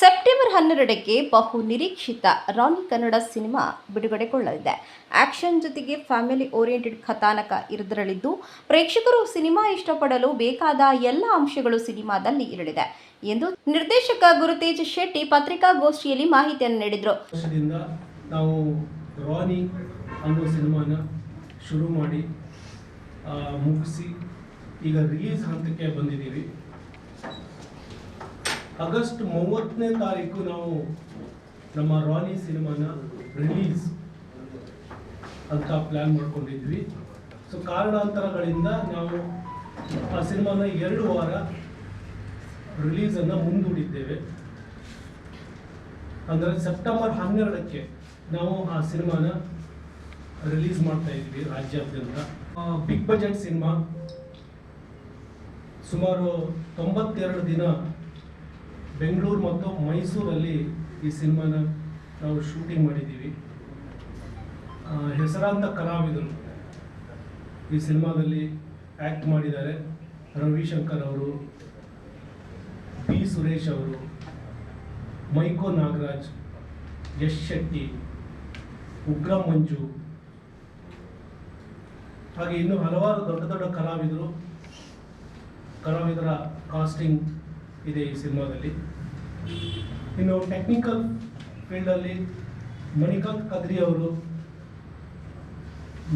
September ಹನ್ನೆರಡಕ್ಕೆ ಬಹು ನಿರೀಕ್ಷಿತ ರಾಣಿ ಕನ್ನಡ ಸಿನಿಮಾ ಬಿಡುಗಡೆಗೊಳ್ಳಲಿದೆ. ಆಕ್ಷನ್ ಜೊತೆಗೆ ಫ್ಯಾಮಿಲಿ ಓರಿಯೆಂಟೆಡ್ ಕಥಾನಕ ಇರದಿರಲಿದ್ದು, ಪ್ರೇಕ್ಷಕರು ಸಿನಿಮಾ ಇಷ್ಟಪಡಲು ಬೇಕಾದ ಎಲ್ಲ ಅಂಶಗಳು ಸಿನಿಮಾದಲ್ಲಿ ಇರಲಿದೆ ಎಂದು ನಿರ್ದೇಶಕ ಗುರುತೇಜ್ ಶೆಟ್ಟಿ ಪತ್ರಿಕಾಗೋಷ್ಠಿಯಲ್ಲಿ ಮಾಹಿತಿಯನ್ನು ನೀಡಿದರು. ನಾವು ರಾನಿ ಅನ್ನೋ ಸಿನಿಮಾನ ಶುರು ಮಾಡಿ ಮುಗಿಸಿ ಈಗ ರಿಲೀಸ್ ಹಂತಕ್ಕೆ ಬಂದಿದ್ದೀವಿ. ಆಗಸ್ಟ್ ಮೂವತ್ತನೇ ತಾರೀಕು ನಾವು ನಮ್ಮ ರಾನಿ ಸಿನಿಮಾನ ರಿಲೀಸ್ ಅಂತ ಪ್ಲ್ಯಾನ್ ಮಾಡ್ಕೊಂಡಿದ್ವಿ. ಸೊ ಕಾರಣಾಂತರಗಳಿಂದ ನಾವು ಆ ಸಿನಿಮಾನ ಎರಡು ವಾರ ರಿಲೀಸನ್ನು ಮುಂದೂಡಿದ್ದೇವೆ. ಅಂದರೆ ಸೆಪ್ಟೆಂಬರ್ ಹನ್ನೆರಡಕ್ಕೆ ನಾವು ಆ ಸಿನಿಮಾನ ರಿಲೀಸ್ ಮಾಡ್ತಾ ಇದ್ವಿ ರಾಜ್ಯಾದ್ಯಂತ. ಬಿಗ್ ಬಜೆಟ್ ಸಿನಿಮಾ ಸುಮಾರು ತೊಂಬತ್ತೆರಡು ದಿನ ಬೆಂಗಳೂರು ಮತ್ತು ಮೈಸೂರಲ್ಲಿ ಈ ಸಿನಿಮಾನ ನಾವು ಶೂಟಿಂಗ್ ಮಾಡಿದ್ದೀವಿ. ಹೆಸರಾಂತ ಕಲಾವಿದರು ಈ ಸಿನಿಮಾದಲ್ಲಿ ಆ್ಯಕ್ಟ್ ಮಾಡಿದ್ದಾರೆ. ರವಿಶಂಕರ್ ಅವರು, ಬಿ ಸುರೇಶ್ ಅವರು, ಮೈಕೋ ನಾಗರಾಜ್ ಯಶ್ ಶೆಟ್ಟಿ, ಉಗ್ರ ಮಂಜು. ಹಾಗೆ ಇನ್ನು ಹಲವಾರು ದೊಡ್ಡ ದೊಡ್ಡ ಕಲಾವಿದರು, ಕಲಾವಿದರ ಕಾಸ್ಟಿಂಗ್ ಇದೆ ಈ ಸಿನಿಮಾದಲ್ಲಿ. ಇನ್ನು ಟೆಕ್ನಿಕಲ್ ಫೀಲ್ಡಲ್ಲಿ ಮಣಿಕಾಂತ್ ಕದ್ರಿ ಅವರು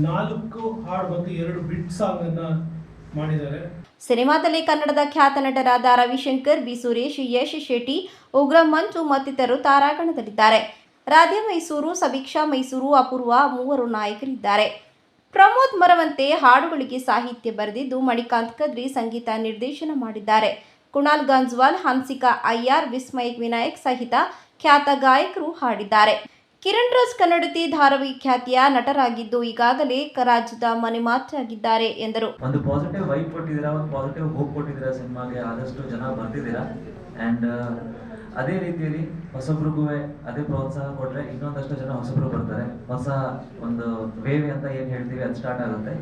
ನಾಲ್ಕು ಹಾಡು ಮತ್ತು ಎರಡು ಬಿಟ್ ಸಾಂಗನ್ನು ಮಾಡಿದ್ದಾರೆ. ಸಿನಿಮಾದಲ್ಲಿ ಕನ್ನಡದ ಖ್ಯಾತ ನಟರಾದ ರವಿಶಂಕರ್, ಬಿ ಸುರೇಶ್, ಯಶ್ ಶೆಟ್ಟಿ, ಉಗ್ರ ಮಂಜು ಮತ್ತಿತರರು ತಾರಾಗಣದಲ್ಲಿದ್ದಾರೆ. ರಾಧೆ ಮೈಸೂರು ಸಮೀಕ್ಷಾ ಮೈಸೂರು, ಅಪೂರ್ವ ಮೂವರು ನಾಯಕರಿದ್ದಾರೆ. ಪ್ರಮೋದ್ ಮರವಂತೆ ಹಾಡುಗಳಿಗೆ ಸಾಹಿತ್ಯ ಬರೆದಿದ್ದು ಮಣಿಕಾಂತ್ ಕದ್ರಿ ಸಂಗೀತ ನಿರ್ದೇಶನ ಮಾಡಿದ್ದಾರೆ. ಕುಣಾಲ್ ಗಂಜ್ವಾಲ್, ಹನ್ಸಿಕಾ ಅಯ್ಯಾರ್ ವಿಸ್ಮಯ್ ವಿನಾಯಕ್ ಸಹಿತ ಖ್ಯಾತ ಗಾಯಕರು ಹಾಡಿದ್ದಾರೆ. ಕಿರಣ್ ರಾಜ್ ಕನ್ನಡತಿ ಧಾರಾವಾಹಿ ಖ್ಯಾತಿಯ ನಟರಾಗಿದ್ದು ಈಗಾಗಲೇ ರಾಜ್ಯದ ಮನೆ ಮಾತಾಗಿದ್ದಾರೆ ಎಂದರು. ಒಂದು ಪಾಸಿಟಿವ್ ವೈಬ್ ಕೊಟ್ಟಿದ್ದೀರಾ? ಒಂದು ಪಾಸಿಟಿವ್ ಹೋಪ್ ಕೊಟ್ಟಿದ್ದೀರಾ ಸಿನಿಮಾಗೆ? ಆದಷ್ಟು ಜನ ಬರ್ತಿದ್ದೀರಾ? ಆ್ಯಂಡ್ ಅದೇ ರೀತಿಯಲ್ಲಿ ಹೊಸಬ್ರಿಗೂ ಅದೇ ಪ್ರೋತ್ಸಾಹ ಕೊಟ್ಟರೆ ಇನ್ನೊಂದಷ್ಟು ಜನ ಹೊಸಬ್ರು ಬರ್ತಾರೆ. ಹೊಸ ಒಂದು ವೇವ್ ಅಂತ ಏನು ಹೇಳ್ತೀವಿ, ಅದು ಸ್ಟಾರ್ಟ್ ಆಗುತ್ತೆ.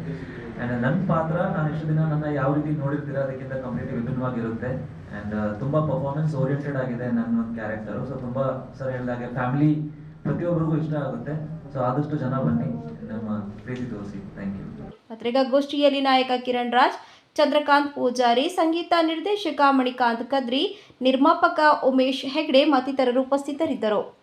ಅಂಡ್ ನನ್ನ ಪಾತ್ರ, ನಾನು ಇಷ್ಟು ದಿನ ನನ್ನ ಯಾವ ರೀತಿ ನೋಡಿರ್ತೀರ, ಅದಕ್ಕಿಂತ ಕಂಪ್ಲೀಟ್ ವಿಭಿನ್ನವಾಗಿರುತ್ತೆ. ಅಂಡ್ ತುಂಬಾ ಪರ್ಫಾರ್ಮೆನ್ಸ್ ಓರಿಯೆಂಟೆಡ್ ಆಗಿದೆ ನನ್ನ ಒಂದು ಕ್ಯಾರೆಕ್ಟರು ಸೊ ತುಂಬ ಸರ್ ಹೇಳಿದಾಗೆ ಫ್ಯಾಮಿಲಿ ಪ್ರತಿಯೊಬ್ಬರಿಗೂ ಇಷ್ಟ ಆಗುತ್ತೆ. ಸೊ ಆದಷ್ಟು ಜನ ಬನ್ನಿ, ನಮ್ಮ ಪ್ರೀತಿ ತೋರಿಸಿ. ಥ್ಯಾಂಕ್ ಯು ಪತ್ರಿಕಾಗೋಷ್ಠಿಯಲ್ಲಿ ನಾಯಕ ಕಿರಣ್ ರಾಜ್ ಚಂದ್ರಕಾಂತ್ ಪೂಜಾರಿ ಸಂಗೀತ ನಿರ್ದೇಶಕ ಮಣಿಕಾಂತ್ ಕದ್ರಿ ನಿರ್ಮಾಪಕ ಉಮೇಶ್ ಹೆಗ್ಡೆ ಮತ್ತಿತರರು ಉಪಸ್ಥಿತರಿದ್ದರು.